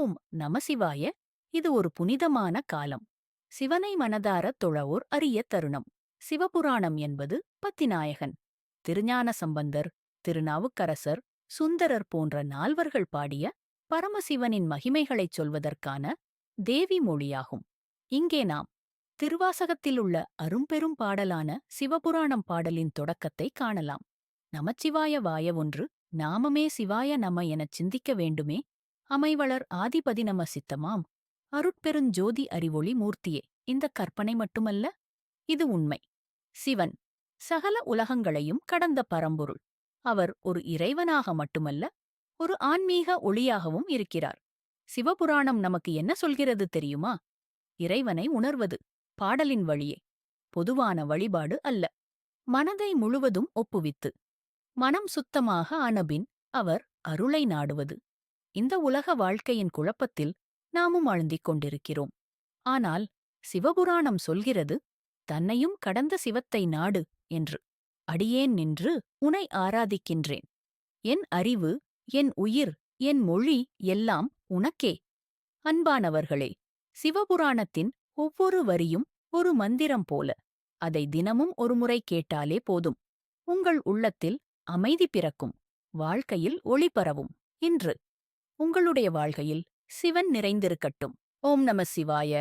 ஓம் நமசிவாய இது ஒரு புனிதமான காலம். சிவனை மனதார தொழவோர் அரிய தருணம். சிவபுராணம் என்பது பத்திநாயகன். திருஞான சம்பந்தர் திருநாவுக்கரசர் சுந்தரர் போன்ற நால்வர்கள் பாடிய பரமசிவனின் மகிமைகளைச் சொல்வதற்கான தேவி மொழியாகும். இங்கே நாம் திருவாசகத்திலுள்ள அரும்பெரும் பாடலான சிவபுராணம் பாடலின் தொடக்கத்தை காணலாம். நமச்சிவாய வாய ஒன்று நாமமே சிவாய நம எனச் சிந்திக்க வேண்டுமே அமைவளர் ஆதிபதி நம சித்தமாம். அருட்பெருஞ்சோதி அறிவொளி மூர்த்தியே. இந்த கற்பனை மட்டுமல்ல இது உண்மை. சிவன் சகல உலகங்களையும் கடந்த பரம்பொருள். அவர் ஒரு இறைவனாக மட்டுமல்ல ஒரு ஆன்மீக ஒளியாகவும் இருக்கிறார். சிவபுராணம் நமக்கு என்ன சொல்கிறது தெரியுமா? இறைவனை உணர்வது பாடலின் வழியே பொதுவான வழிபாடு அல்ல. மனதை முழுவதும் ஒப்புவித்து மனம் சுத்தமாக ஆனபின் அவர் அருளை நாடுவது. இந்த உலக வாழ்க்கையின் குழப்பத்தில் நாமும் ஆழ்ந்திக் கொண்டிருக்கிறோம். ஆனால் சிவபுராணம் சொல்கிறது தன்னையும் கடந்த சிவத்தை நாடு என்று. அடியேன் நின்று உனை ஆராதிக்கின்றேன். என் அறிவு என் உயிர் என் மொழி எல்லாம் உனக்கே. அன்பானவர்களே சிவபுராணத்தின் ஒவ்வொரு வரியும் ஒரு மந்திரம் போல. அதை தினமும் ஒருமுறை கேட்டாலே போதும். உங்கள் உள்ளத்தில் அமைதி பிறக்கும். வாழ்க்கையில் ஒளி பரவும் இன்று உங்களுடைய வாழ்கையில் சிவன் நிறைந்திருக்கட்டும். ஓம் நம சிவாய.